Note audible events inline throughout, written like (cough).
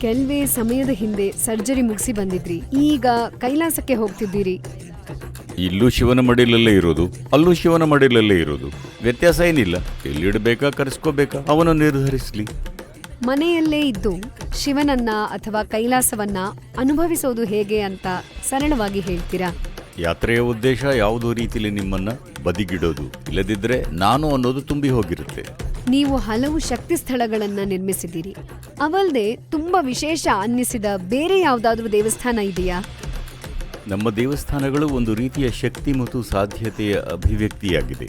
ಕೆಲವೇ ಸಮಯದ ಹಿಂದೆ ಸರ್ಜರಿ ಮುಗಿಸಿ ಬಂದಿದ್ರಿ. ಈಗ ಕೈಲಾಸಕ್ಕೆ ಹೋಗ್ತಿದ್ದೀರಿ. ಇಲ್ಲೂ ಶಿವನ ಮಡಿಲಲ್ಲೇ ಇರೋದು ಅಲ್ಲೂ ಶಿವನ ಮಡಿಲಲ್ಲೇ ಇರೋದು. ವ್ಯತ್ಯಾಸ ಏನಿಲ್ಲ ಎಲ್ಲಿಡಬೇಕಾ ಕರೆಸ್ಕೋಬೇಕಾ ಅವನು ನಿರ್ಧರಿಸ್ಲಿ. ಮನೆಯಲ್ಲೇ ಇದ್ದು ಶಿವನನ್ನ ಅಥವಾ ಕೈಲಾಸವನ್ನ ಅನುಭವಿಸೋದು ಹೇಗೆ ಅಂತ ಸರಳವಾಗಿ ಹೇಳ್ತೀರಾ? ಯಾತ್ರೆಯ ಉದ್ದೇಶ ಯಾವುದೋ ರೀತಿಲಿ ನಿಮ್ಮನ್ನ ಬದಿಗಿಡೋದು ಇಲ್ಲದಿದ್ರೆ ನಾನು ಅನ್ನೋದು ತುಂಬಿ ಹೋಗಿರುತ್ತೆ. ನೀವು ಹಲವು ಶಕ್ತಿ ಸ್ಥಳಗಳನ್ನ ನಿರ್ಮಿಸಿದ್ದೀರಿ. ಅವಲ್ದೆ ತುಂಬಾ ವಿಶೇಷ ಅನ್ನಿಸಿದ ಬೇರೆ ಯಾವ್ದಾದ್ರೂ ದೇವಸ್ಥಾನ ಇದೆಯಾ? ನಮ್ಮ ದೇವಸ್ಥಾನಗಳು ಒಂದು ರೀತಿಯ ಶಕ್ತಿ ಮತ್ತು ಸಾಧ್ಯತೆಯ ಅಭಿವ್ಯಕ್ತಿಯಾಗಿದೆ.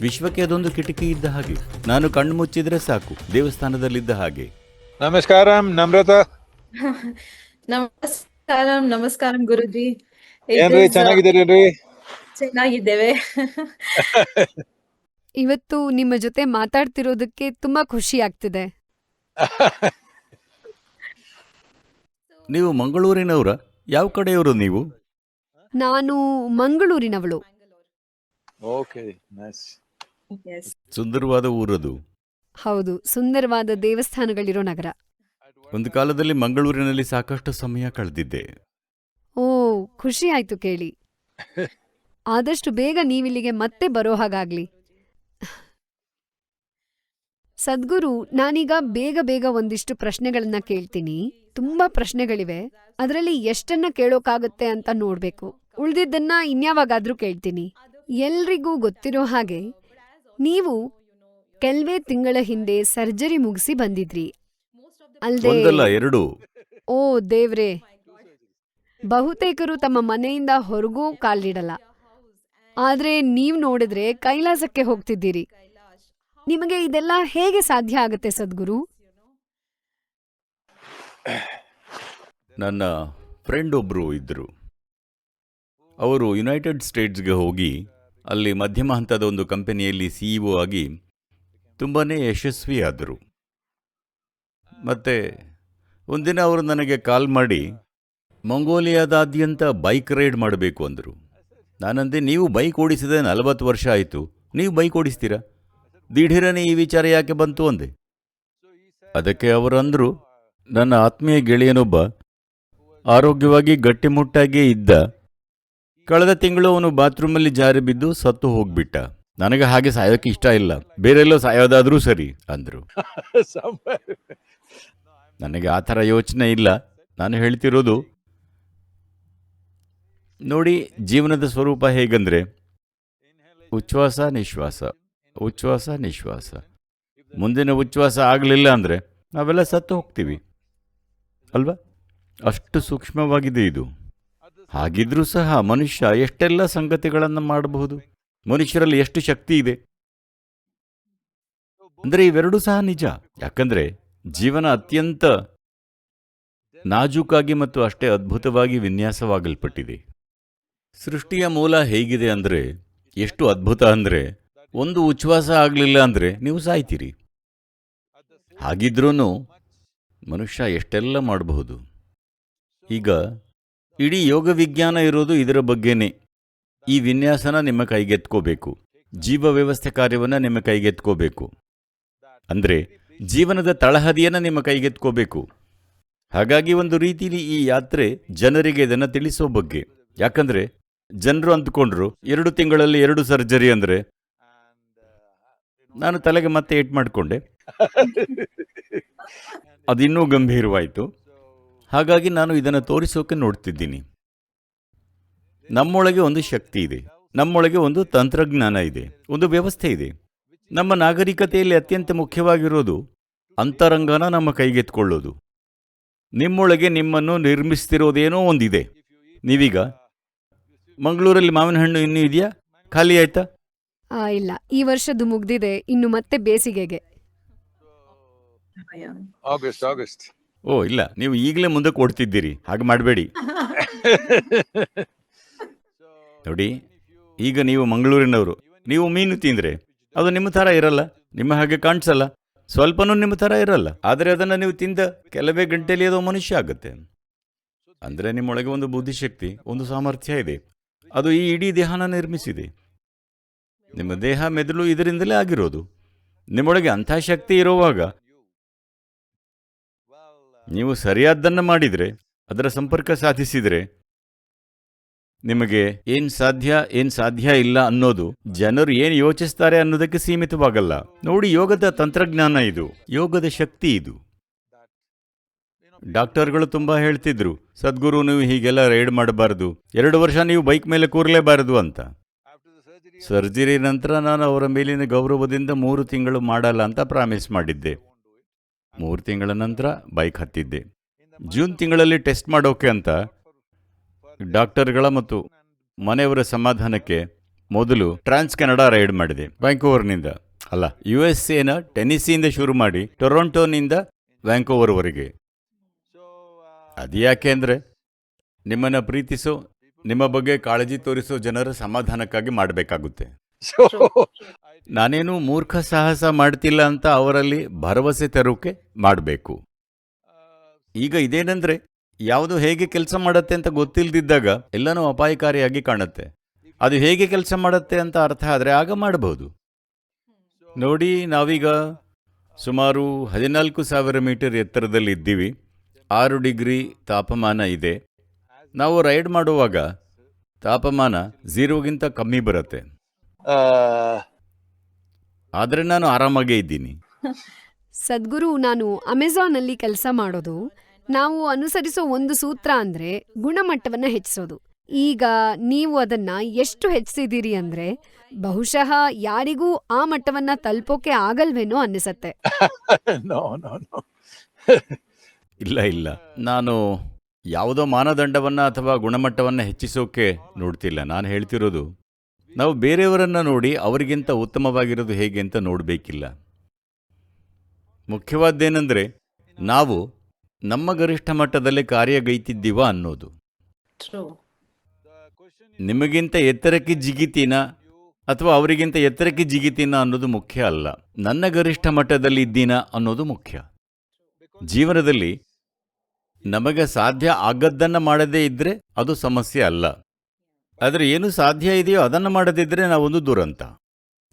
ವಿಶ್ವಕ್ಕೆ ಅದೊಂದು ಕಿಟಕಿ ಇದ್ದ ಹಾಗೆ. ನಾನು ಕಣ್ಣು ಮುಚ್ಚಿದ್ರೆ ಸಾಕು ದೇವಸ್ಥಾನದಲ್ಲಿದ್ದ ಹಾಗೆ. ನಮಸ್ಕಾರ ನಮ್ರತ. ನಮಸ್ಕಾರ ನಮಸ್ಕಾರ ಗುರುಜಿ. ಏನ್ರಿ ಚೆನ್ನಾಗಿದ್ದೀರೇನ್ರಿ? ಚೆನ್ನಾಗಿದ್ದೇವೆ. (laughs) ಇವತ್ತು ನಿಮ್ಮ ಜೊತೆ ಮಾತಾಡ್ತಿರೋದಕ್ಕೆ ತುಂಬಾ ಖುಷಿ ಆಗ್ತಿದೆ. ನೀವು ಮಂಗಳೂರಿನವರ? ಯಾವ ಕಡೆಯವರು ನೀವು? ನಾನು ಮಂಗಳೂರಿನವಳು. ಓಕೆ ನೈಸ್ ಸುಂದರವಾದ ಊರದು. ಹೌದು ಸುಂದರವಾದ ದೇವಸ್ಥಾನಗಳಿರೋ ನಗರ. ಒಂದು ಕಾಲದಲ್ಲಿ ಮಂಗಳೂರಿನಲ್ಲಿ ಸಾಕಷ್ಟು ಸಮಯ ಕಳೆದಿದ್ದೆ. ಓ ಖುಷಿ ಆಯ್ತು ಕೇಳಿ. (laughs) ಆದಷ್ಟು ಬೇಗ ನೀವಿಲ್ಲಿಗೆ ಮತ್ತೆ ಬರೋ ಹಾಗಾಗ್ಲಿ. ಸದ್ಗುರು ನಾನೀಗ ಬೇಗ ಬೇಗ ಒಂದಿಷ್ಟು ಪ್ರಶ್ನೆಗಳನ್ನ ಕೇಳ್ತೀನಿ. ತುಂಬಾ ಪ್ರಶ್ನೆಗಳಿವೆ. ಅದರಲ್ಲಿ ಎಷ್ಟನ್ನ ಕೇಳೋಕಾಗತ್ತೆ ಅಂತ ನೋಡ್ಬೇಕು. ಉಳ್ದಿದ್ದನ್ನ ಇನ್ಯಾವಾಗಾದ್ರೂ ಕೇಳ್ತೀನಿ. ಎಲ್ರಿಗೂ ಗೊತ್ತಿರೋ ಹಾಗೆ ನೀವು ಕೆಲ್ವೇ ತಿಂಗಳ ಹಿಂದೆ ಸರ್ಜರಿ ಮುಗಿಸಿ ಬಂದಿದ್ರಿ. ಅಲ್ದೇ ಒಂದಲ್ಲ ಎರಡು. ಓ ದೇವ್ರೇ. ಬಹುತೇಕರು ತಮ್ಮ ಮನೆಯಿಂದ ಹೊರಗೂ ಕಾಲಿಡಲ್ಲ. ಆದ್ರೆ ನೀವ್ ನೋಡಿದ್ರೆ ಕೈಲಾಸಕ್ಕೆ ಹೋಗ್ತಿದ್ದೀರಿ. ನಿಮಗೆ ಇದೆಲ್ಲ ಹೇಗೆ ಸಾಧ್ಯ ಆಗುತ್ತೆ ಸದ್ಗುರು? ನನ್ನ ಫ್ರೆಂಡ್ ಒಬ್ಬರು ಇದ್ದರು ಅವರು ಯುನೈಟೆಡ್ ಸ್ಟೇಟ್ಸ್ಗೆ ಹೋಗಿ ಅಲ್ಲಿ ಮಧ್ಯಮ ಹಂತದ ಒಂದು ಕಂಪನಿಯಲ್ಲಿ ಸಿಇಒ ಆಗಿ ತುಂಬಾ ಯಶಸ್ವಿಯಾದರು. ಮತ್ತು ಒಂದಿನ ಅವರು ನನಗೆ ಕಾಲ್ ಮಾಡಿ, ಮಂಗೋಲಿಯಾದಾದ್ಯಂತ ಬೈಕ್ ರೈಡ್ ಮಾಡಬೇಕು ಅಂದರು. ನಾನಂದೆ, ನೀವು ಬೈಕ್ ಓಡಿಸಿದ ನಲವತ್ತು ವರ್ಷ ಆಯಿತು. ನೀವು ಬೈಕ್ ಓಡಿಸ್ತೀರಾ? ದಿಢೀರನೆ ಈ ವಿಚಾರ ಯಾಕೆ ಬಂತು ಅಂದೆ? ಅದಕ್ಕೆ ಅವರು ಅಂದರು, ನನ್ನ ಆತ್ಮೀಯ ಗೆಳೆಯನೊಬ್ಬ ಆರೋಗ್ಯವಾಗಿ ಗಟ್ಟಿಮುಟ್ಟಾಗಿಯೇ ಇದ್ದ. ಕಳೆದ ತಿಂಗಳು ಅವನು ಬಾತ್ರೂಮಲ್ಲಿ ಜಾರಿ ಬಿದ್ದು ಸತ್ತು ಹೋಗ್ಬಿಟ್ಟ. ನನಗೆ ಹಾಗೆ ಸಾಯೋಕೆ ಇಷ್ಟ ಇಲ್ಲ. ಬೇರೆಲ್ಲೋ ಸಾಯೋದಾದ್ರೂ ಸರಿ, ಅಂದರು. ನನಗೆ ಆ ಥರ ಯೋಚನೆ ಇಲ್ಲ. ನಾನು ಹೇಳ್ತಿರೋದು, ನೋಡಿ, ಜೀವನದ ಸ್ವರೂಪ ಹೇಗಂದ್ರೆ, ಉಚ್ಛ್ವಾಸ, ನಿಶ್ವಾಸ. ಉಚ್ಛ್ವಾಸ, ನಿಶ್ವಾಸ. ಮುಂದಿನ ಉಚ್ಛ್ವಾಸ ಆಗಲಿಲ್ಲ ಅಂದರೆ ನಾವೆಲ್ಲ ಸತ್ತು ಹೋಗ್ತೀವಿ. ಅಲ್ವಾ? ಅಷ್ಟು ಸೂಕ್ಷ್ಮವಾಗಿದೆ ಇದು. ಹಾಗಿದ್ರೂ ಸಹ ಮನುಷ್ಯ ಎಷ್ಟೆಲ್ಲ ಸಂಗತಿಗಳನ್ನು ಮಾಡಬಹುದು? ಮನುಷ್ಯರಲ್ಲಿ ಎಷ್ಟು ಶಕ್ತಿ ಇದೆ? ಅಂದರೆ ಇವೆರಡೂ ಸಹ ನಿಜ. ಯಾಕಂದ್ರೆ ಜೀವನ ಅತ್ಯಂತ ನಾಜೂಕಾಗಿ ಮತ್ತು ಅಷ್ಟೇ ಅದ್ಭುತವಾಗಿ ವಿನ್ಯಾಸವಾಗಲ್ಪಟ್ಟಿದೆ. ಸೃಷ್ಟಿಯ ಮೂಲ ಹೇಗಿದೆ ಅಂದರೆ, ಎಷ್ಟು ಅದ್ಭುತ ಅಂದರೆ ಒಂದು ಉಚ್ಛ್ವಾಸ ಆಗಲಿಲ್ಲ ಅಂದರೆ ನೀವು ಸಾಯ್ತೀರಿ. ಹಾಗಿದ್ರೂ ಮನುಷ್ಯ ಎಷ್ಟೆಲ್ಲ ಮಾಡಬಹುದು. ಈಗ ಇಡೀ ಯೋಗ ವಿಜ್ಞಾನ ಇರೋದು ಇದರ ಬಗ್ಗೆನೇ. ಈ ವಿನ್ಯಾಸನ ನಿಮ್ಮ ಕೈಗೆತ್ಕೋಬೇಕು. ಜೀವ ವ್ಯವಸ್ಥೆ ಕಾರ್ಯವನ್ನು ನಿಮ್ಮ ಕೈಗೆತ್ಕೋಬೇಕು. ಅಂದರೆ ಜೀವನದ ತಳಹದಿಯನ್ನು ನಿಮ್ಮ ಕೈಗೆತ್ಕೋಬೇಕು. ಹಾಗಾಗಿ ಒಂದು ರೀತಿಲಿ ಈ ಯಾತ್ರೆ ಜನರಿಗೆ ಇದನ್ನು ತಿಳಿಸೋ ಬಗ್ಗೆ. ಯಾಕಂದರೆ ಜನರು ಅಂದ್ಕೊಂಡ್ರು ಎರಡು ತಿಂಗಳಲ್ಲಿ ಎರಡು ಸರ್ಜರಿ ಅಂದ್ರೆ ನಾನು ತಲೆಗೆ ಮತ್ತೆ ಏಟ್ ಮಾಡಿಕೊಂಡೆ. ಅದಿನ್ನೂ ಗಂಭೀರವಾಯಿತು. ಹಾಗಾಗಿ ನಾನು ಇದನ್ನು ತೋರಿಸೋಕೆ ನೋಡ್ತಿದ್ದೀನಿ. ನಮ್ಮೊಳಗೆ ಒಂದು ಶಕ್ತಿ ಇದೆ. ನಮ್ಮೊಳಗೆ ಒಂದು ತಂತ್ರಜ್ಞಾನ ಇದೆ. ಒಂದು ವ್ಯವಸ್ಥೆ ಇದೆ. ನಮ್ಮ ನಾಗರಿಕತೆಯಲ್ಲಿ ಅತ್ಯಂತ ಮುಖ್ಯವಾಗಿರೋದು ಅಂತರಂಗನ ನಮ್ಮ ಕೈಗೆತ್ಕೊಳ್ಳೋದು ನಿಮ್ಮೊಳಗೆ ನಿಮ್ಮನ್ನು ನಿರ್ಮಿಸ್ತಿರೋದೇನೋ ಒಂದಿದೆ. ನೀವೀಗ ಮಂಗಳೂರಲ್ಲಿ ಮಾವಿನ ಹಣ್ಣು ಇನ್ನೂ ಇದೆಯಾ? ಖಾಲಿ ಆಯ್ತಾ? ಇಲ್ಲ. ಈ ವರ್ಷದ್ದು ಮುಗ್ದಿದೆ. ಇನ್ನು ಮತ್ತೆ ಬೇಸಿಗೆಗೆ. ಆಗಸ್ಟ್ ಆಗಸ್ಟ್ ಓ ಇಲ್ಲ. ನೀವು ಈಗಲೇ ಮುಂದಕ್ಕೆ ಓಡ್ತಿದ್ದೀರಿ. ಹಾಗೆ ಮಾಡಬೇಡಿ. (laughs) ನೋಡಿ ಈಗ ನೀವು ಮಂಗಳೂರಿನವರು. ನೀವು ಮೀನು ತಿಂದ್ರೆ ಅದು ನಿಮ್ಮ ಥರ ಇರಲ್ಲ. ನಿಮ್ಮ ಹಾಗೆ ಕಾಣಿಸಲ್ಲ. ಸ್ವಲ್ಪನೂ ನಿಮ್ಮ ಥರ ಇರಲ್ಲ. ಆದರೆ ಅದನ್ನು ನೀವು ತಿಂದ ಕೆಲವೇ ಗಂಟೆಯಲ್ಲಿ ಅದು ಮನುಷ್ಯ ಆಗುತ್ತೆ. ಅಂದರೆ ನಿಮ್ಮೊಳಗೆ ಒಂದು ಬುದ್ಧಿಶಕ್ತಿ ಒಂದು ಸಾಮರ್ಥ್ಯ ಇದೆ. ಅದು ಈ ಇಡೀ ದೇಹನ ನಿರ್ಮಿಸಿದೆ. ನಿಮ್ಮ ದೇಹ ಮೆದುಳು ಇದರಿಂದಲೇ ಆಗಿರೋದು. ನಿಮ್ಮೊಳಗೆ ಅಂಥ ಶಕ್ತಿ ಇರುವಾಗ ನೀವು ಸರಿಯಾದ್ದನ್ನು ಮಾಡಿದರೆ, ಅದರ ಸಂಪರ್ಕ ಸಾಧಿಸಿದರೆ ನಿಮಗೆ ಏನ್ ಸಾಧ್ಯ ಏನ್ ಸಾಧ್ಯ ಇಲ್ಲ ಅನ್ನೋದು ಜನರು ಏನು ಯೋಚಿಸ್ತಾರೆ ಅನ್ನೋದಕ್ಕೆ ಸೀಮಿತವಾಗಲ್ಲ. ನೋಡಿ ಯೋಗದ ತಂತ್ರಜ್ಞಾನ ಇದು, ಯೋಗದ ಶಕ್ತಿ ಇದು. ಡಾಕ್ಟರ್ಗಳು ತುಂಬಾ ಹೇಳ್ತಿದ್ರು, ಸದ್ಗುರು ನೀವು ಹೀಗೆಲ್ಲ ರೈಡ್ ಮಾಡಬಾರದು, ಎರಡು ವರ್ಷ ನೀವು ಬೈಕ್ ಮೇಲೆ ಕೂರಲೇಬಾರದು ಅಂತ. ಸರ್ಜರಿ ನಂತರ ನಾನು ಅವರ ಮೇಲಿನ ಗೌರವದಿಂದ ಮೂರು ತಿಂಗಳು ಮಾಡಲ್ಲ ಅಂತ ಪ್ರಾಮಿಸ್ ಮಾಡಿದ್ದೆ. ಮೂರು ತಿಂಗಳ ನಂತರ ಬೈಕ್ ಹತ್ತಿದ್ದೆ. ಜೂನ್ ತಿಂಗಳಲ್ಲಿ ಟೆಸ್ಟ್ ಮಾಡೋಕೆ ಅಂತ ಡಾಕ್ಟರ್ಗಳ ಮತ್ತು ಮನೆಯವರ ಸಮಾಧಾನಕ್ಕೆ ಮೊದಲು ಟ್ರಾನ್ಸ್ ಕೆನಡಾ ರೈಡ್ ಮಾಡಿದೆ. ವ್ಯಾಂಕೋವರ್ನಿಂದ ಅಲ್ಲ, ಯು ಎಸ್ ಎನ ಟೆನಿಸಿಯಿಂದ ಶುರು ಮಾಡಿ ಟೊರೊಂಟೋನಿಂದ ವ್ಯಾಂಕೋವರ್ವರೆಗೆ. ಅದು ಯಾಕೆ ಅಂದರೆ ನಿಮ್ಮನ್ನು ಪ್ರೀತಿಸೋ ನಿಮ್ಮ ಬಗ್ಗೆ ಕಾಳಜಿ ತೋರಿಸೋ ಜನರ ಸಮಾಧಾನಕ್ಕಾಗಿ ಮಾಡಬೇಕಾಗುತ್ತೆ. ನಾನೇನು ಮೂರ್ಖ ಸಾಹಸ ಮಾಡ್ತಿಲ್ಲ ಅಂತ ಅವರಲ್ಲಿ ಭರವಸೆ ತರೋಕೆ ಮಾಡಬೇಕು. ಈಗ ಇದೇನೆಂದ್ರೆ ಯಾವುದು ಹೇಗೆ ಕೆಲಸ ಮಾಡುತ್ತೆ ಅಂತ ಗೊತ್ತಿಲ್ಲದಿದ್ದಾಗ ಎಲ್ಲನೂ ಅಪಾಯಕಾರಿಯಾಗಿ ಕಾಣುತ್ತೆ. ಅದು ಹೇಗೆ ಕೆಲಸ ಮಾಡುತ್ತೆ ಅಂತ ಅರ್ಥ ಆದರೆ ಆಗ ಮಾಡಬಹುದು. ನೋಡಿ ನಾವೀಗ ಸುಮಾರು ಹದಿನಾಲ್ಕು ಸಾವಿರ ಮೀಟರ್ ಎತ್ತರದಲ್ಲಿ ಇದ್ದೀವಿ. ಆರು ಡಿಗ್ರಿ ತಾಪಮಾನ ಇದೆ. ನಾವು ರೈಡ್ ಮಾಡುವಾಗ ತಾಪಮಾನ ಝೀರೋಗಿಂತ ಕಮ್ಮಿ ಬರುತ್ತೆ. ಆದರೆ ನಾನು ಆರಾಮಾಗೇ ಇದ್ದೀನಿ. (laughs) ಸದ್ಗುರು ನಾನು ಅಮೆಜಾನ್ ಅಲ್ಲಿ ಕೆಲಸ ಮಾಡೋದು. ನಾವು ಅನುಸರಿಸೋ ಒಂದು ಸೂತ್ರ ಅಂದ್ರೆ ಗುಣಮಟ್ಟವನ್ನ ಹೆಚ್ಚಿಸೋದು. ಈಗ ನೀವು ಅದನ್ನ ಎಷ್ಟು ಹೆಚ್ಚಿಸಿದೀರಿ ಅಂದ್ರೆ ಬಹುಶಃ ಯಾರಿಗೂ ಆ ಮಟ್ಟವನ್ನ ತಲುಪೋಕೆ ಆಗಲ್ವೇನೋ ಅನ್ನಿಸತ್ತೆ. (laughs) ಇಲ್ಲ ಇಲ್ಲ. ನಾನು ಯಾವುದೋ ಮಾನದಂಡವನ್ನು ಅಥವಾ ಗುಣಮಟ್ಟವನ್ನು ಹೆಚ್ಚಿಸೋಕೆ ನೋಡ್ತಿಲ್ಲ. ನಾನು ಹೇಳ್ತಿರೋದು ನಾವು ಬೇರೆಯವರನ್ನು ನೋಡಿ ಅವರಿಗಿಂತ ಉತ್ತಮವಾಗಿರೋದು ಹೇಗೆ ಅಂತ ನೋಡಬೇಕಿಲ್ಲ. ಮುಖ್ಯವಾದ್ದೇನೆಂದರೆ ನಾವು ನಮ್ಮ ಗರಿಷ್ಠ ಮಟ್ಟದಲ್ಲಿ ಕಾರ್ಯಗೈತಿದ್ದೀವ ಅನ್ನೋದು. ನಿಮಗಿಂತ ಎತ್ತರಕ್ಕೆ ಜಿಗಿತೀನ ಅಥವಾ ಅವರಿಗಿಂತ ಎತ್ತರಕ್ಕೆ ಜಿಗಿತೀನ ಅನ್ನೋದು ಮುಖ್ಯ ಅಲ್ಲ. ನನ್ನ ಗರಿಷ್ಠ ಮಟ್ಟದಲ್ಲಿ ಇದ್ದೀನ ಅನ್ನೋದು ಮುಖ್ಯ. ಜೀವನದಲ್ಲಿ ನಮಗೆ ಸಾಧ್ಯ ಆಗದ್ದನ್ನು ಮಾಡದೇ ಇದ್ರೆ ಅದು ಸಮಸ್ಯೆ ಅಲ್ಲ. ಆದರೆ ಏನು ಸಾಧ್ಯ ಇದೆಯೋ ಅದನ್ನು ಮಾಡದಿದ್ದರೆ ನಾವೊಂದು ದುರಂತ.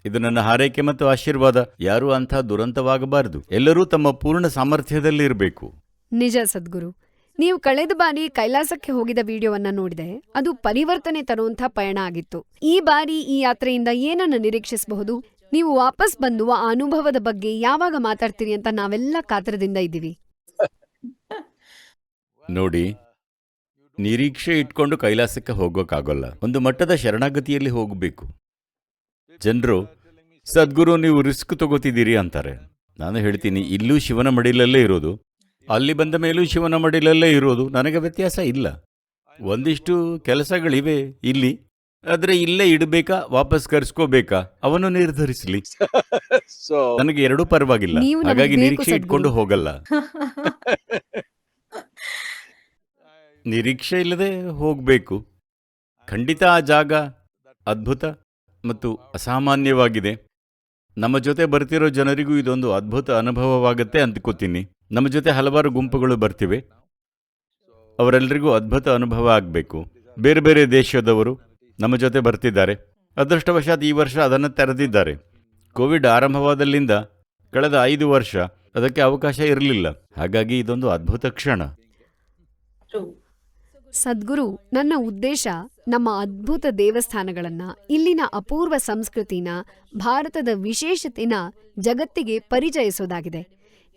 ಇದು ನನ್ನ ಹಾರೈಕೆ ಮತ್ತು ಆಶೀರ್ವಾದ. ಯಾರೂ ಅಂಥ ದುರಂತವಾಗಬಾರದು. ಎಲ್ಲರೂ ತಮ್ಮ ಪೂರ್ಣ ಸಾಮರ್ಥ್ಯದಲ್ಲಿ ಇರಬೇಕು. ನಿಜ ಸದ್ಗುರು. ನೀವು ಕಳೆದ ಬಾರಿ ಕೈಲಾಸಕ್ಕೆ ಹೋಗಿದ ವಿಡಿಯೋವನ್ನ ನೋಡಿದೆ. ಅದು ಪರಿವರ್ತನೆ ತರುವಂಥ ಪಯಣ ಆಗಿತ್ತು. ಈ ಬಾರಿ ಈ ಯಾತ್ರೆಯಿಂದ ಏನನ್ನ ನಿರೀಕ್ಷಿಸಬಹುದು? ನೀವು ವಾಪಸ್ ಬಂದು ಆ ಅನುಭವದ ಬಗ್ಗೆ ಯಾವಾಗ ಮಾತಾಡ್ತೀರಿ ಅಂತ ನಾವೆಲ್ಲ ಕಾತರದಿಂದ ಇದ್ದೀವಿ. (laughs) ನೋಡಿ ನಿರೀಕ್ಷೆ ಇಟ್ಕೊಂಡು ಕೈಲಾಸಕ್ಕೆ ಹೋಗೋಕ್ಕಾಗಲ್ಲ. ಒಂದು ಮಟ್ಟದ ಶರಣಾಗತಿಯಲ್ಲಿ ಹೋಗಬೇಕು. ಜನರು ಸದ್ಗುರು ನೀವು ರಿಸ್ಕ್ ತಗೋತಿದ್ದೀರಿ ಅಂತಾರೆ. ನಾನು ಹೇಳ್ತೀನಿ ಇಲ್ಲೂ ಶಿವನ ಮಡಿಲಲ್ಲೇ ಇರೋದು. ಅಲ್ಲಿ ಬಂದ ಮೇಲೂ ಶಿವನ ಮಡಿಲಲ್ಲೇ ಇರೋದು. ನನಗೆ ವ್ಯತ್ಯಾಸ ಇಲ್ಲ. ಒಂದಿಷ್ಟು ಕೆಲಸಗಳಿವೆ ಇಲ್ಲಿ. ಆದರೆ ಇಲ್ಲೇ ಇಡಬೇಕಾ ವಾಪಸ್ ಕರೆಸ್ಕೋಬೇಕಾ? ಅವನು ನಿರ್ಧರಿಸಲಿ. (laughs) ನನಗೆ ಎರಡೂ ಪರವಾಗಿಲ್ಲ. ಹಾಗಾಗಿ ನಿರೀಕ್ಷೆ ಇಟ್ಕೊಂಡು ಹೋಗಲ್ಲ. (laughs) ನಿರೀಕ್ಷೆ ಇಲ್ಲದೆ ಹೋಗಬೇಕು. ಖಂಡಿತ ಆ ಜಾಗ ಅದ್ಭುತ ಮತ್ತು ಅಸಾಮಾನ್ಯವಾಗಿದೆ. ನಮ್ಮ ಜೊತೆ ಬರ್ತಿರೋ ಜನರಿಗೂ ಇದೊಂದು ಅದ್ಭುತ ಅನುಭವವಾಗುತ್ತೆ ಅಂದ್ಕೋತೀನಿ. ನಮ್ಮ ಜೊತೆ ಹಲವಾರು ಗುಂಪುಗಳು ಬರ್ತಿವೆ. ಅವರೆಲ್ಲರಿಗೂ ಅದ್ಭುತ ಅನುಭವ ಆಗಬೇಕು. ಬೇರೆ ಬೇರೆ ದೇಶದವರು ನಮ್ಮ ಜೊತೆ ಬರ್ತಿದ್ದಾರೆ. ಅದೃಷ್ಟವಶಾತ್ ಈ ವರ್ಷ ಅದನ್ನು ತೆರೆದಿದ್ದಾರೆ. ಕೋವಿಡ್ ಆರಂಭವಾದಲ್ಲಿಂದ ಕಳೆದ ಐದು ವರ್ಷ ಅದಕ್ಕೆ ಅವಕಾಶ ಇರಲಿಲ್ಲ. ಹಾಗಾಗಿ ಇದೊಂದು ಅದ್ಭುತ ಕ್ಷಣ. ಸದ್ಗುರು, ನನ್ನ ಉದ್ದೇಶ ನಮ್ಮ ಅದ್ಭುತ ದೇವಸ್ಥಾನಗಳನ್ನ, ಇಲ್ಲಿನ ಅಪೂರ್ವ ಸಂಸ್ಕೃತಿನ, ಭಾರತದ ವಿಶೇಷತೆನ ಜಗತ್ತಿಗೆ ಪರಿಚಯಿಸೋದಾಗಿದೆ.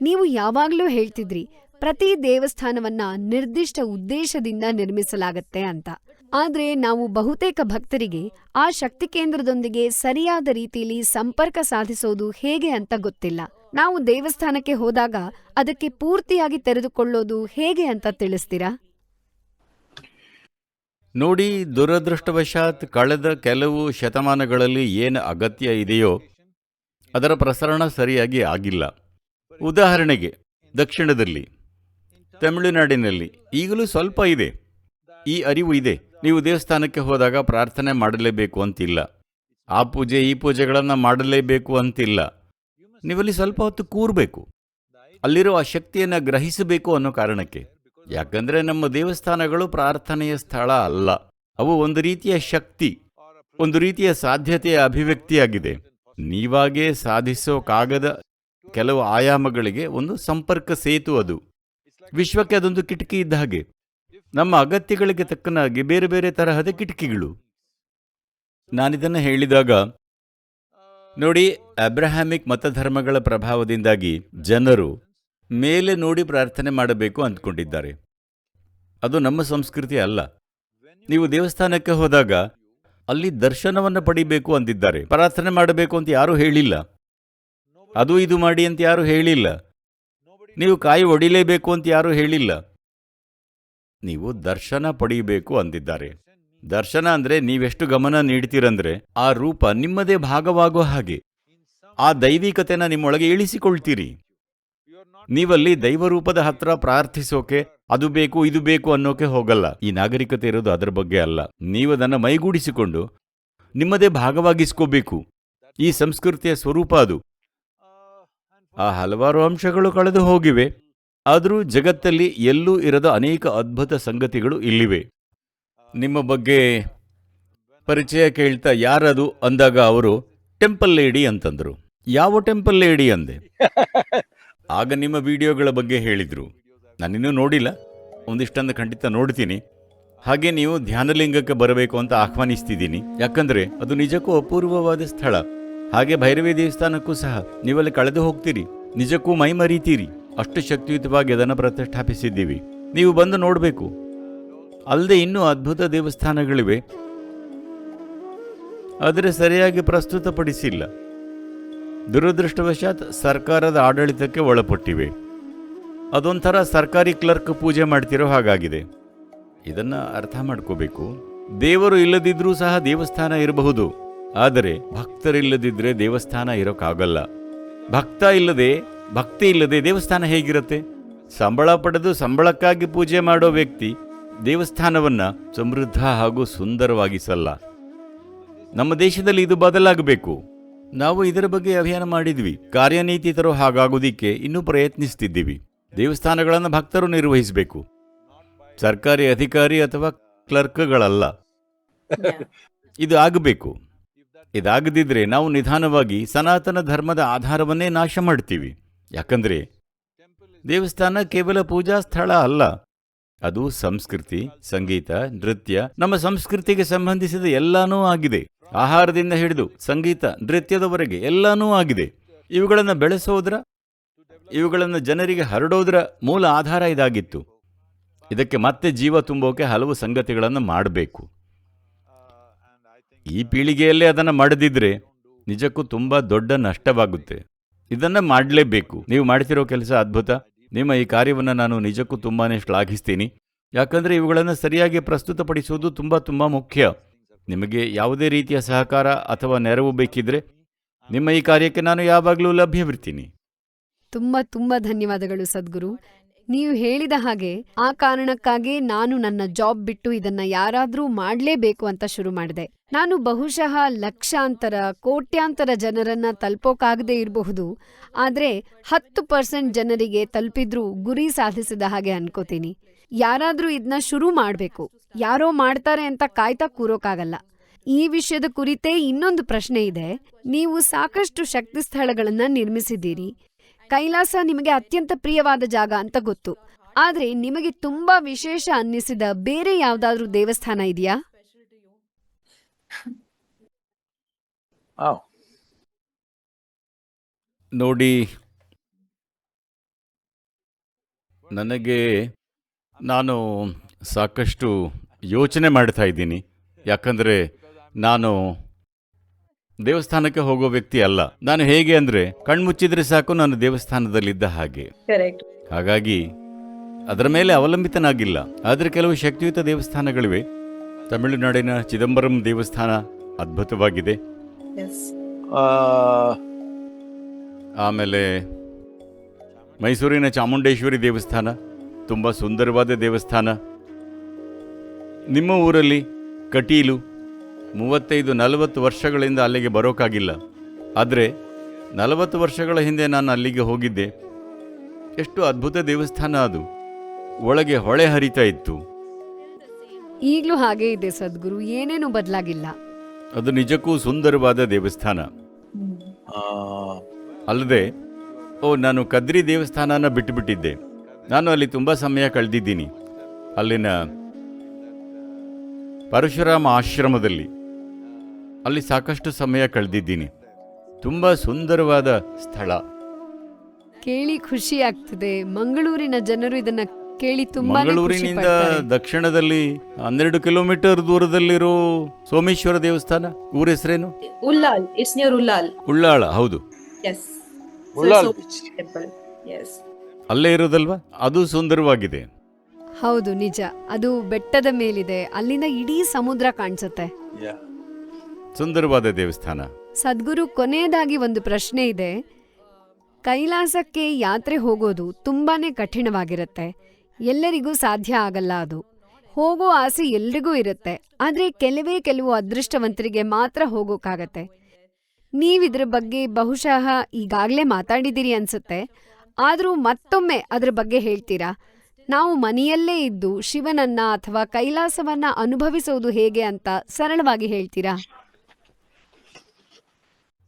ನೀವು ಯಾವಾಗ್ಲೂ ಹೇಳ್ತಿದ್ರಿ, ಪ್ರತಿ ದೇವಸ್ಥಾನವನ್ನ ನಿರ್ದಿಷ್ಟ ಉದ್ದೇಶದಿಂದ ನಿರ್ಮಿಸಲಾಗತ್ತೆ ಅಂತ. ಆದ್ರೆ ನಾವು ಬಹುತೇಕ ಭಕ್ತರಿಗೆ ಆ ಶಕ್ತಿ ಕೇಂದ್ರದೊಂದಿಗೆ ಸರಿಯಾದ ರೀತಿಯಲ್ಲಿ ಸಂಪರ್ಕ ಸಾಧಿಸೋದು ಹೇಗೆ ಅಂತ ಗೊತ್ತಿಲ್ಲ. ನಾವು ದೇವಸ್ಥಾನಕ್ಕೆ ಹೋದಾಗ ಅದಕ್ಕೆ ಪೂರ್ತಿಯಾಗಿ ತೆರೆದುಕೊಳ್ಳೋದು ಹೇಗೆ ಅಂತ ತಿಳಿಸ್ತೀರಾ? ನೋಡಿ, ದುರದೃಷ್ಟವಶಾತ್ ಕಳೆದ ಕೆಲವು ಶತಮಾನಗಳಲ್ಲಿ ಏನು ಅಗತ್ಯ ಇದೆಯೋ, ಅದರ ಪ್ರಸರಣ ಸರಿಯಾಗಿ ಆಗಿಲ್ಲ. ಉದಾಹರಣೆಗೆ, ದಕ್ಷಿಣದಲ್ಲಿ, ತಮಿಳುನಾಡಿನಲ್ಲಿ, ಈಗಲೂ ಸ್ವಲ್ಪ ಇದೆ. ಈ ಅರಿವು ಇದೆ. ನೀವು ದೇವಸ್ಥಾನಕ್ಕೆ ಹೋದಾಗ ಪ್ರಾರ್ಥನೆ ಮಾಡಲೇಬೇಕು ಅಂತಿಲ್ಲ. ಆ ಪೂಜೆ, ಈ ಪೂಜೆಗಳನ್ನು ಮಾಡಲೇಬೇಕು ಅಂತಿಲ್ಲ. ನೀವಲ್ಲಿ ಸ್ವಲ್ಪ ಹೊತ್ತು ಕೂರಬೇಕು. ಅಲ್ಲಿರೋ ಆ ಶಕ್ತಿಯನ್ನು ಗ್ರಹಿಸಬೇಕು ಅನ್ನೋ ಕಾರಣಕ್ಕೆ. ಯಾಕಂದ್ರೆ ನಮ್ಮ ದೇವಸ್ಥಾನಗಳು ಪ್ರಾರ್ಥನೆಯ ಸ್ಥಳ ಅಲ್ಲ. ಅವು ಒಂದು ರೀತಿಯ ಶಕ್ತಿ, ಒಂದು ರೀತಿಯ ಸಾಧ್ಯತೆಯ ಅಭಿವ್ಯಕ್ತಿಯಾಗಿದೆ. ನೀವಾಗೇ ಸಾಧಿಸೋಕಾಗದ ಕೆಲವು ಆಯಾಮಗಳಿಗೆ ಒಂದು ಸಂಪರ್ಕ ಸೇತು ಅದು. ವಿಶ್ವಕ್ಕೆ ಅದೊಂದು ಕಿಟಕಿ ಇದ್ದ ಹಾಗೆ. ನಮ್ಮ ಅಗತ್ಯಗಳಿಗೆ ತಕ್ಕನಾಗಿ ಬೇರೆ ಬೇರೆ ತರಹದ ಕಿಟಕಿಗಳು. ನಾನಿದನ್ನು ಹೇಳಿದಾಗ, ನೋಡಿ, ಅಬ್ರಹಾಮಿಕ್ ಮತಧರ್ಮಗಳ ಪ್ರಭಾವದಿಂದಾಗಿ ಜನರು ಮೇಲೆ ನೋಡಿ ಪ್ರಾರ್ಥನೆ ಮಾಡಬೇಕು ಅಂದ್ಕೊಂಡಿದ್ದಾರೆ. ಅದು ನಮ್ಮ ಸಂಸ್ಕೃತಿ ಅಲ್ಲ. ನೀವು ದೇವಸ್ಥಾನಕ್ಕೆ ಹೋದಾಗ ಅಲ್ಲಿ ದರ್ಶನವನ್ನು ಪಡಿಬೇಕು ಅಂದಿದ್ದಾರೆ. ಪ್ರಾರ್ಥನೆ ಮಾಡಬೇಕು ಅಂತ ಯಾರೂ ಹೇಳಿಲ್ಲ. ಅದು ಇದು ಮಾಡಿ ಅಂತ ಯಾರೂ ಹೇಳಿಲ್ಲ. ನೀವು ಕಾಯಿ ಒಡಿಲೇಬೇಕು ಅಂತ ಯಾರೂ ಹೇಳಿಲ್ಲ. ನೀವು ದರ್ಶನ ಪಡೆಯಬೇಕು ಅಂದಿದ್ದಾರೆ. ದರ್ಶನ ಅಂದರೆ ನೀವೆಷ್ಟು ಗಮನ ನೀಡ್ತೀರಂದ್ರೆ ಆ ರೂಪ ನಿಮ್ಮದೇ ಭಾಗವಾಗೋ ಹಾಗೆ. ಆ ದೈವಿಕತೆನ ನಿಮ್ಮೊಳಗೆ ಇಳಿಸಿಕೊಳ್ತೀರಿ. ನೀವಲ್ಲಿ ದೈವರೂಪದ ಹತ್ರ ಪ್ರಾರ್ಥಿಸೋಕೆ, ಅದು ಬೇಕು, ಇದು ಬೇಕು ಅನ್ನೋಕೆ ಹೋಗಲ್ಲ. ಈ ನಾಗರಿಕತೆ ಇರೋದು ಅದರ ಬಗ್ಗೆ ಅಲ್ಲ. ನೀವು ಅದನ್ನು ಮೈಗೂಡಿಸಿಕೊಂಡು ನಿಮ್ಮದೇ ಭಾಗವಾಗಿಸ್ಕೋಬೇಕು. ಈ ಸಂಸ್ಕೃತಿಯ ಸ್ವರೂಪ ಅದು. ಆ ಹಲವಾರು ಅಂಶಗಳು ಕಳೆದು ಹೋಗಿವೆ. ಆದರೂ ಜಗತ್ತಲ್ಲಿ ಎಲ್ಲೂ ಇರದ ಅನೇಕ ಅದ್ಭುತ ಸಂಗತಿಗಳು ಇಲ್ಲಿವೆ. ನಿಮ್ಮ ಬಗ್ಗೆ ಪರಿಚಯ ಕೇಳ್ತಾ ಯಾರದು ಅಂದಾಗ ಅವರು, ಟೆಂಪಲ್ ಲೇಡಿ ಅಂತಂದರು. ಯಾವ ಟೆಂಪಲ್ ಲೇಡಿ ಅಂದೆ? (laughs) ಆಗ ನಿಮ್ಮ ವಿಡಿಯೋಗಳ ಬಗ್ಗೆ ಹೇಳಿದರು. ನಾನಿನ್ನೂ ನೋಡಿಲ್ಲ. ಒಂದಿಷ್ಟನ್ನು ಖಂಡಿತ ನೋಡ್ತೀನಿ. ಹಾಗೆ ನೀವು ಧ್ಯಾನಲಿಂಗಕ್ಕೆ ಬರಬೇಕು ಅಂತ ಆಹ್ವಾನಿಸ್ತಿದ್ದೀನಿ. ಯಾಕಂದರೆ ಅದು ನಿಜಕ್ಕೂ ಅಪೂರ್ವವಾದ ಸ್ಥಳ. ಹಾಗೆ ಭೈರವಿ ದೇವಸ್ಥಾನಕ್ಕೂ ಸಹ ನೀವಲ್ಲಿ ಕಳೆದು ಹೋಗ್ತೀರಿ. ನಿಜಕ್ಕೂ ಮೈ ಮರೀತೀರಿ ಅಷ್ಟು ಶಕ್ತಿಯುತವಾಗಿ ಅದನ್ನು ಪ್ರತಿಷ್ಠಾಪಿಸಿದ್ದೀವಿ. ನೀವು ಬಂದು ನೋಡಬೇಕು. ಅಲ್ಲದೆ ಇನ್ನೂ ಅದ್ಭುತ ದೇವಸ್ಥಾನಗಳಿವೆ. ಆದರೆ ಸರಿಯಾಗಿ ಪ್ರಸ್ತುತಪಡಿಸಿಲ್ಲ. ದುರದೃಷ್ಟವಶಾತ್ ಸರ್ಕಾರದ ಆಡಳಿತಕ್ಕೆ ಒಳಪಟ್ಟಿವೆ. ಅದೊಂಥರ ಸರ್ಕಾರಿ ಕ್ಲರ್ಕ್ ಪೂಜೆ ಮಾಡ್ತಿರೋ ಹಾಗಾಗಿದೆ. ಇದನ್ನು ಅರ್ಥ ಮಾಡ್ಕೋಬೇಕು. ದೇವರು ಇಲ್ಲದಿದ್ರೂ ಸಹ ದೇವಸ್ಥಾನ ಇರಬಹುದು. ಆದರೆ ಭಕ್ತರಿಲ್ಲದಿದ್ದರೆ ದೇವಸ್ಥಾನ ಇರೋಕ್ಕಾಗಲ್ಲ. ಭಕ್ತ ಇಲ್ಲದೆ, ಭಕ್ತಿ ಇಲ್ಲದೆ ದೇವಸ್ಥಾನ ಹೇಗಿರುತ್ತೆ? ಸಂಬಳ ಪಡೆದು ಸಂಬಳಕ್ಕಾಗಿ ಪೂಜೆ ಮಾಡೋ ವ್ಯಕ್ತಿ ದೇವಸ್ಥಾನವನ್ನು ಸಮೃದ್ಧ ಹಾಗೂ ಸುಂದರವಾಗಿಸಲ್ಲ. ನಮ್ಮ ದೇಶದಲ್ಲಿ ಇದು ಬದಲಾಗಬೇಕು. ನಾವು ಇದರ ಬಗ್ಗೆ ಅಭಿಯಾನ ಮಾಡಿದ್ವಿ. ಕಾರ್ಯನೀತಿತರು ಹಾಗಾಗೋದಿಕ್ಕೆ ಇನ್ನೂ ಪ್ರಯತ್ನಿಸ್ತಿದ್ದೀವಿ. ದೇವಸ್ಥಾನಗಳನ್ನು ಭಕ್ತರು ನಿರ್ವಹಿಸಬೇಕು. ಸರ್ಕಾರಿ ಅಧಿಕಾರಿ ಅಥವಾ ಕ್ಲರ್ಕ್ಗಳಲ್ಲ. ಇದು ಆಗಬೇಕು. ಇದಾಗದಿದ್ರೆ ನಾವು ನಿಧಾನವಾಗಿ ಸನಾತನ ಧರ್ಮದ ಆಧಾರವನ್ನೇ ನಾಶ ಮಾಡ್ತೀವಿ. ಯಾಕಂದ್ರೆ ದೇವಸ್ಥಾನ ಕೇವಲ ಪೂಜಾ ಸ್ಥಳ ಅಲ್ಲ. ಅದು ಸಂಸ್ಕೃತಿ ಸಂಗೀತ ನೃತ್ಯ ನಮ್ಮ ಸಂಸ್ಕೃತಿಗೆ ಸಂಬಂಧಿಸಿದ ಎಲ್ಲಾನೂ ಆಗಿದೆ. ಆಹಾರದಿಂದ ಹಿಡಿದು ಸಂಗೀತ, ನೃತ್ಯದವರೆಗೆ ಎಲ್ಲನೂ ಆಗಿದೆ. ಇವುಗಳನ್ನು ಬೆಳೆಸೋದ್ರ, ಇವುಗಳನ್ನು ಜನರಿಗೆ ಹರಡೋದ್ರ ಮೂಲ ಆಧಾರ ಇದಾಗಿತ್ತು. ಇದಕ್ಕೆ ಮತ್ತೆ ಜೀವ ತುಂಬೋಕೆ ಹಲವು ಸಂಗತಿಗಳನ್ನು ಮಾಡಬೇಕು. ಈ ಪೀಳಿಗೆಯಲ್ಲೇ ಅದನ್ನು ಮಾಡದಿದ್ರೆ ನಿಜಕ್ಕೂ ತುಂಬ ದೊಡ್ಡ ನಷ್ಟವಾಗುತ್ತೆ. ಇದನ್ನ ಮಾಡಲೇಬೇಕು. ನೀವು ಮಾಡ್ತಿರೋ ಕೆಲಸ ಅದ್ಭುತ. ನಿಮ್ಮ ಈ ಕಾರ್ಯವನ್ನು ನಾನು ನಿಜಕ್ಕೂ ತುಂಬಾ ಶ್ಲಾಘಿಸ್ತೀನಿ. ಯಾಕಂದ್ರೆ ಇವುಗಳನ್ನು ಸರಿಯಾಗಿ ಪ್ರಸ್ತುತಪಡಿಸುವುದು ತುಂಬಾ ತುಂಬಾ ಮುಖ್ಯ. ನಿಮಗೆ ಯಾವುದೇ ರೀತಿಯ ಸಹಕಾರ ಅಥವಾ ನೆರವು ಬೇಕಿದ್ರೆ ನಿಮ್ಮ ಈ ಕಾರ್ಯಕ್ಕೆ ನಾನು ಯಾವಾಗಲೂ ಲಭ್ಯವಿರ್ತೀನಿ. ತುಂಬಾ ತುಂಬಾ ಧನ್ಯವಾದಗಳು ಸದ್ಗುರು. ನೀವು ಹೇಳಿದ ಹಾಗೆ ಆ ಕಾರಣಕ್ಕಾಗಿ ನಾನು ನನ್ನ ಜಾಬ್ ಬಿಟ್ಟು ಇದನ್ನ ಯಾರಾದ್ರೂ ಮಾಡ್ಲೇಬೇಕು ಅಂತ ಶುರು ಮಾಡಿದೆ. ನಾನು ಬಹುಶಃ ಲಕ್ಷಾಂತರ, ಕೋಟ್ಯಾಂತರ ಜನರನ್ನ ತಲುಪೋಕಾಗದೇ ಇರಬಹುದು. ಆದ್ರೆ ಹತ್ತು ಪರ್ಸೆಂಟ್ ಜನರಿಗೆ ತಲುಪಿದ್ರೂ ಗುರಿ ಸಾಧಿಸಿದ ಹಾಗೆ ಅನ್ಕೋತೀನಿ. ಯಾರಾದ್ರೂ ಇದ್ನ ಶುರು ಮಾಡ್ಬೇಕು. ಯಾರೋ ಮಾಡ್ತಾರೆ ಅಂತ ಕಾಯ್ತಾ ಕೂರೋಕಾಗಲ್ಲ. ಈ ವಿಷಯದ ಕುರಿತೇ ಇನ್ನೊಂದು ಪ್ರಶ್ನೆ ಇದೆ. ನೀವು ಸಾಕಷ್ಟು ಶಕ್ತಿ ಸ್ಥಳಗಳನ್ನ ನಿರ್ಮಿಸಿದ್ದೀರಿ. ಕೈಲಾಸ ನಿಮಗೆ ಅತ್ಯಂತ ಪ್ರಿಯವಾದ ಜಾಗ ಅಂತ ಗೊತ್ತು. ಆದ್ರೆ ನಿಮಗೆ ತುಂಬಾ ವಿಶೇಷ ಅನ್ನಿಸಿದ ಬೇರೆ ಯಾವ್ದಾದ್ರೂ ದೇವಸ್ಥಾನ ಇದೆಯಾ? ನೋಡಿ, ನನಗೆ ನಾನು ಸಾಕಷ್ಟು ಯೋಚನೆ ಮಾಡ್ತಾ ಇದ್ದೀನಿ. ಯಾಕಂದರೆ ನಾನು ದೇವಸ್ಥಾನಕ್ಕೆ ಹೋಗೋ ವ್ಯಕ್ತಿ ಅಲ್ಲ. ನಾನು ಹೇಗೆ ಅಂದರೆ ಕಣ್ಮುಚ್ಚಿದ್ರೆ ಸಾಕು ನಾನು ದೇವಸ್ಥಾನದಲ್ಲಿದ್ದ ಹಾಗೆ. ಹಾಗಾಗಿ ಅದರ ಮೇಲೆ ಅವಲಂಬಿತನಾಗಿಲ್ಲ. ಆದರೆ ಕೆಲವು ಶಕ್ತಿಯುತ ದೇವಸ್ಥಾನಗಳಿವೆ. ತಮಿಳುನಾಡಿನ ಚಿದಂಬರಂ ದೇವಸ್ಥಾನ ಅದ್ಭುತವಾಗಿದೆ. ಆಮೇಲೆ ಮೈಸೂರಿನ ಚಾಮುಂಡೇಶ್ವರಿ ದೇವಸ್ಥಾನ. ತುಂಬ ಸುಂದರವಾದ ದೇವಸ್ಥಾನ. ನಿಮ್ಮ ಊರಲ್ಲಿ ಕಟೀಲು ಮೂವತ್ತೈದು ನಲವತ್ತು ವರ್ಷಗಳಿಂದ ಅಲ್ಲಿಗೆ ಬರೋಕ್ಕಾಗಿಲ್ಲ ಆದರೆ ನಲವತ್ತು ವರ್ಷಗಳ ಹಿಂದೆ ನಾನು ಅಲ್ಲಿಗೆ ಹೋಗಿದ್ದೆ. ಎಷ್ಟು ಅದ್ಭುತ ದೇವಸ್ಥಾನ ಅದು. ಒಳಗೆ ಹೊಳೆ ಹರಿತಾ ಇತ್ತು. ಈಗಲೂ ಹಾಗೆ ಇದೆ ಸದ್ಗುರು ಏನೇನು ಬದಲಾಗಿಲ್ಲ. ಅದು ನಿಜಕ್ಕೂ ಸುಂದರವಾದ ದೇವಸ್ಥಾನ. ಅಲ್ಲದೆ ಓ ನಾನು ಕದ್ರಿ ದೇವಸ್ಥಾನನ ಬಿಟ್ಟುಬಿಟ್ಟಿದ್ದೆ ನಾನು ಅಲ್ಲಿ ತುಂಬ ಸಮಯ ಕಳೆದಿದ್ದೀನಿ. ಅಲ್ಲಿನ ಪರಶುರಾಮ ಆಶ್ರಮದಲ್ಲಿ ಅಲ್ಲಿ ಸಾಕಷ್ಟು ಸಮಯ ಕಳೆದಿದ್ದೀನಿ. ತುಂಬ ಸುಂದರವಾದ ಸ್ಥಳ. ಕೇಳಿ ಖುಷಿ ಆಗ್ತದೆ. ಮಂಗಳೂರಿನ ಜನರು ಇದನ್ನ ಕೇಳಿ ತುಂಬಾ ಮಂಗಳೂರಿನಿಂದ ದಕ್ಷಿಣದಲ್ಲಿ ಹನ್ನೆರಡು ಕಿಲೋಮೀಟರ್ ದೂರದಲ್ಲಿರೋ ಸೋಮೇಶ್ವರ ದೇವಸ್ಥಾನ? ಊರ ಹೆಸರೇನು? Ullal it's near Ullal Ullal. ಹೌದು ಎಸ್ it's ಅಲ್ಲೇ ಇರೋದಲ್ವಾ ಅದು ಸುಂದರವಾಗಿದೆ. ಹೌದು ನಿಜ. ಅದು ಬೆಟ್ಟದ ಮೇಲಿದೆ. ಅಲ್ಲಿಂದ ಇಡೀ ಸಮುದ್ರ ಕಾಣಿಸುತ್ತೆ. ಸುಂದರವಾದ ದೇವಸ್ಥಾನ. ಸದ್ಗುರು ಕೊನೆಯದಾಗಿ ಒಂದು ಪ್ರಶ್ನೆ ಇದೆ. ಕೈಲಾಸಕ್ಕೆ ಯಾತ್ರೆ ಹೋಗೋದು ತುಂಬಾನೇ ಕಠಿಣವಾಗಿರುತ್ತೆ. ಎಲ್ಲರಿಗೂ ಸಾಧ್ಯ ಆಗಲ್ಲ ಅದು. ಹೋಗೋ ಆಸೆ ಎಲ್ರಿಗೂ ಇರುತ್ತೆ. ಆದ್ರೆ ಕೆಲವೇ ಕೆಲವು ಅದೃಷ್ಟವಂತರಿಗೆ ಮಾತ್ರ ಹೋಗೋಕ್ಕಾಗತ್ತೆ ನೀವಿದ್ರ ಬಗ್ಗೆ ಬಹುಶಃ ಈಗಾಗಲೇ ಮಾತಾಡಿದ್ದೀರಿ ಅನ್ಸುತ್ತೆ. ಆದ್ರೂ ಮತ್ತೊಮ್ಮೆ ಅದ್ರ ಬಗ್ಗೆ ಹೇಳ್ತೀರಾ? ನಾವು ಮನೆಯಲ್ಲೇ ಇದ್ದು ಶಿವನನ್ನ ಅಥವಾ ಕೈಲಾಸವನ್ನ ಅನುಭವಿಸೋದು ಹೇಗೆ ಅಂತ ಸರಳವಾಗಿ ಹೇಳ್ತೀರಾ?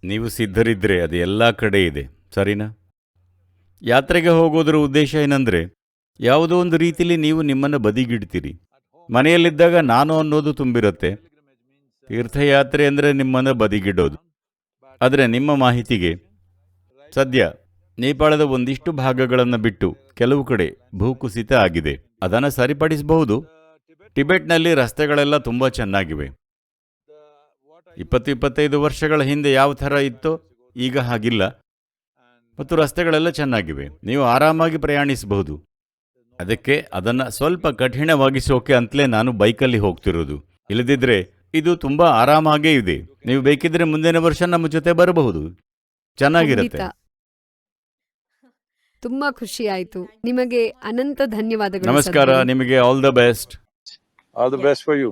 ನೀವು ಸಿದ್ಧರಿದ್ರೆ ಅದು ಎಲ್ಲ ಕಡೆ ಇದೆ, ಸರಿನಾ? ಯಾತ್ರೆಗೆ ಹೋಗೋದ್ರ ಉದ್ದೇಶ ಏನಂದ್ರೆ, ಯಾವುದೋ ಒಂದು ರೀತಿಲಿ ನೀವು ನಿಮ್ಮನ್ನು ಬದಿಗಿಡ್ತೀರಿ. ಮನೆಯಲ್ಲಿದ್ದಾಗ ನಾನು ಅನ್ನೋದು ತುಂಬಿರುತ್ತೆ. ತೀರ್ಥಯಾತ್ರೆ ಅಂದರೆ ನಿಮ್ಮನ್ನು ಬದಿಗಿಡೋದು. ಆದರೆ ನಿಮ್ಮ ಮಾಹಿತಿಗೆ ಸದ್ಯ ನೇಪಾಳದ ಒಂದಿಷ್ಟು ಭಾಗಗಳನ್ನು ಬಿಟ್ಟು ಕೆಲವು ಕಡೆ ಭೂಕುಸಿತ ಆಗಿದೆ. ಅದನ್ನು ಸರಿಪಡಿಸಬಹುದು. ಟಿಬೆಟ್ನಲ್ಲಿ ರಸ್ತೆಗಳೆಲ್ಲ ತುಂಬ ಚೆನ್ನಾಗಿವೆ. ಇಪ್ಪತ್ತು ಇಪ್ಪತ್ತೈದು ವರ್ಷಗಳ ಹಿಂದೆ ಯಾವ ಥರ ಇತ್ತೋ ಈಗ ಹಾಗಿಲ್ಲ. ಮತ್ತು ರಸ್ತೆಗಳೆಲ್ಲ ಚೆನ್ನಾಗಿವೆ. ನೀವು ಆರಾಮಾಗಿ ಪ್ರಯಾಣಿಸಬಹುದು. ಅದಕ್ಕೆ ಅದನ್ನು ಸ್ವಲ್ಪ ಕಠಿಣವಾಗಿಸೋಕೆ ಅಂತಲೇ ನಾನು ಬೈಕಲ್ಲಿ ಹೋಗ್ತಿರೋದು. ಇಲ್ಲದಿದ್ದರೆ ಇದು ತುಂಬ ಆರಾಮಾಗೇ ಇದೆ. ನೀವು ಬೇಕಿದ್ರೆ ಮುಂದಿನ ವರ್ಷ ನಮ್ಮ ಜೊತೆ ಬರಬಹುದು. ಚೆನ್ನಾಗಿರುತ್ತೆ. ತುಂಬಾ ಖುಷಿ ಆಯ್ತು ನಿಮಗೆ ಅನಂತ ಧನ್ಯವಾದಗಳು ನಮಸ್ಕಾರ ಸದ್ಗುರು. ನಿಮಗೆ all the best all the best for you.